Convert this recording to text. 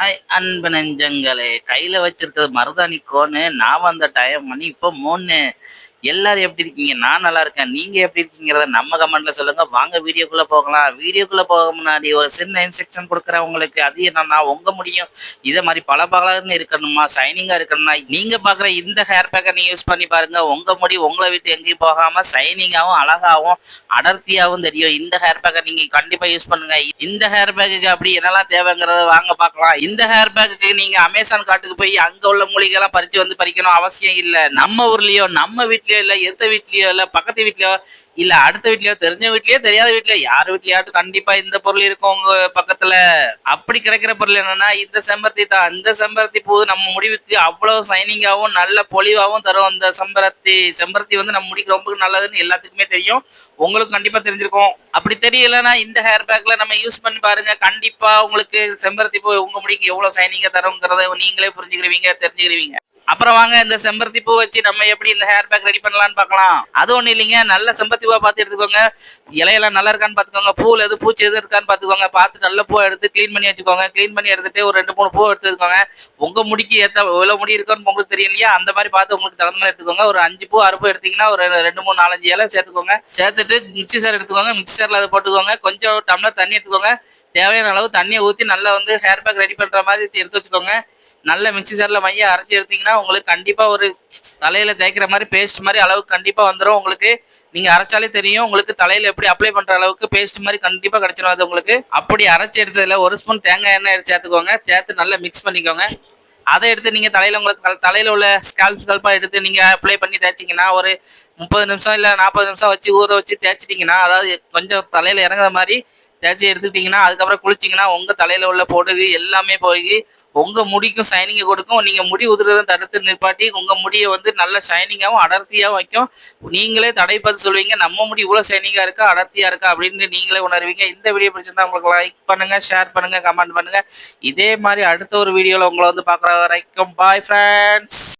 Hi அன்பு நெஞ்சங்களே. கையில் வச்சிருக்கிறது மருதாணி கோன்னு நான் வந்த டைம் மணி இப்போ மூணு. எல்லாரும் எப்படி இருக்கீங்க? நான் நல்லா இருக்கேன். நீங்க எப்படி இருக்கீங்கிறத நம்ம கமெண்ட்ல சொல்லுங்க. வாங்க வீடியோக்குள்ள போகலாம். வீடியோக்குள்ள போக முன்னாடி ஒரு சின்ன இன்ஸ்ட்ரக்ஷன் கொடுக்குறேன் உங்களுக்கு. அது என்னன்னா உங்க முடியும். இதை மாதிரி பல பலன்னு இருக்கணுமா? ஷைனிங்கா இருக்கணும்னா நீங்க பாக்குற இந்த ஹேர் பேக்கை நீங்க யூஸ் பண்ணி பாருங்க. உங்க முடி உங்களை விட்டு எங்கேயும் போகாம ஷைனிங்காவும் அழகாவும் அடர்த்தியாவும் தெரியும். இந்த ஹேர் பேக்கை நீங்க கண்டிப்பா யூஸ் பண்ணுங்க. இந்த ஹேர் பேக்குக்கு அப்படி என்னெல்லாம் தேவைங்கிறத வாங்க பார்க்கலாம். இந்த ஹேர் பேக்குக்கு நீங்க அமேசான் காட்டுக்கு போய் அங்க உள்ள மூலிகைலாம் பறிச்சு வந்து பறிக்கணும் அவசியம் இல்லை. நம்ம ஊர்லயோ நம்ம வீட்லயோ இல்ல எந்த வீட்லயோ இல்ல பக்கத்து வீட்லயோ இல்ல அடுத்த வீட்லயோ தெரிஞ்ச வீட்லயோ தெரியாத வீட்லயோ யார் வீட்லயாட்டும் கண்டிப்பா இந்த பொருள் இருக்கும் உங்க பக்கத்துல. அப்படி கிடைக்கிற பொருள் என்னன்னா இந்த செம்பருத்தி தான். இந்த செம்பருத்தி பூ நம்ம முடிவுக்கு அவ்வளவு சைனிங்காவும் நல்ல பொலிவாவும் தரும். அந்த செம்பருத்தி செம்பருத்தி வந்து நம்ம முடிக்கு ரொம்ப நல்லதுன்னு எல்லாத்துக்குமே தெரியும். உங்களுக்கு கண்டிப்பா தெரிஞ்சிருக்கும். அப்படி தெரியலன்னா இந்த ஹேர் பேக்ல நம்ம யூஸ் பண்ணி பாருங்க. கண்டிப்பா உங்களுக்கு செம்பருத்தி பூ உங்க முடிக்கு எவ்வளவு சைனிங்கா தரும்ங்கிறத நீங்களே புரிஞ்சுக்கிருவீங்க தெரிஞ்சுக்கிருவீங்க. அப்புறம் வாங்க இந்த செம்பருத்தி பூ வச்சு நம்ம எப்படி இந்த ஹேர் பேக் ரெடி பண்ணலாம்னு பார்க்கலாம். அது ஒன்றும் இல்லைங்க நல்ல செம்பருத்தி பூவை பார்த்து எடுத்துக்கோங்க. இலையெல்லாம் நல்லா இருக்கான்னு பார்த்துக்கோங்க. பூவில் எது பூச்சி எது இருக்கான்னு பார்த்துக்கோங்க. பார்த்து நல்ல பூ எடுத்து க்ளீன் பண்ணி வச்சுக்கோங்க. க்ளீன் பண்ணி எடுத்துட்டு ஒரு ரெண்டு மூணு பூ எடுத்துக்கோங்க உங்க முடிக்கு ஏத்த எவ்வளவு முடி இருக்கோன்னு உங்களுக்கு தெரியும் இல்லையா? அந்த மாதிரி பார்த்து உங்களுக்கு தகுந்த மாதிரி எடுத்துக்கோங்க. ஒரு அஞ்சு பூ ஆறு பூ எடுத்தீங்கன்னா ஒரு ரெண்டு மூணு நாலஞ்சு இலை சேர்த்துக்கோங்க. சேர்த்துட்டு மிக்சி சார் எடுத்துக்கோங்க. மிக்சி சார்ல அதை போட்டுக்கோங்க. கொஞ்சம் டம்ளர் தண்ணி எடுத்துக்கோங்க. தேவையான அளவு தண்ணியை ஊற்றி நல்லா வந்து ஹேர் பேக் ரெடி பண்ற மாதிரி எடுத்து வச்சுக்கோங்க. நல்ல மிக்சி சார்ல மைய அரைச்சி எடுத்தீங்கன்னா உங்களுக்கு கண்டிப்பா ஒரு தலையில தேய்க்கிற மாதிரி பேஸ்ட் மாதிரி அளவுக்கு கண்டிப்பா வந்துடும் உங்களுக்கு நீங்க அரைச்சாலே தெரியும். உங்களுக்கு தலையில எப்படி அப்ளை பண்ற அளவுக்கு பேஸ்ட் மாதிரி கண்டிப்பா கிடைச்சிடும் அது உங்களுக்கு. அப்படி அரைச்சி எடுத்ததுல ஒரு ஸ்பூன் தேங்காய் எண்ணெய் சேர்த்துக்கோங்க. சேர்த்து நல்லா மிக்ஸ் பண்ணிக்கோங்க. அதை எடுத்து நீங்க தலையில உங்களுக்கு தல- தலையில உள்ள ஸ்கால்ப் ஸ்கால்பா எடுத்து நீங்க அப்ளை பண்ணி தேய்ச்சிங்கன்னா ஒரு முப்பது நிமிஷம் இல்ல நாற்பது நிமிஷம் வச்சு ஊற வச்சு தேய்ச்சிட்டிங்கன்னா அதாவது கொஞ்சம் தலையில இறங்குற மாதிரி தேய்ச்சி எடுத்துக்கிட்டீங்கன்னா அதுக்கப்புறம் குளிச்சிங்கன்னா உங்க தலையில உள்ள பொடுகு எல்லாமே போய் உங்க முடிக்கும் ஷைனிங்கை கொடுக்கும். நீங்க முடி உதிரதை தடுத்து நிற்பாட்டி உங்க முடியை வந்து நல்ல ஷைனிங்காகவும் அடர்த்தியாகவும் வைக்கும். நீங்களே தடை பார்த்து சொல்லுவீங்க. நம்ம முடி இவ்வளோ ஷைனிங்காக இருக்கா அடர்த்தியாக இருக்கா அப்படின்னு நீங்களே உணர்வீங்க. இந்த வீடியோ பிடிச்சிருந்தா உங்களுக்கு லைக் பண்ணுங்க ஷேர் பண்ணுங்க கமெண்ட் பண்ணுங்க. இதே மாதிரி அடுத்த ஒரு வீடியோவில் உங்களை வந்து பார்க்குற வரைக்கும் பாய் ஃப்ரெண்ட்ஸ்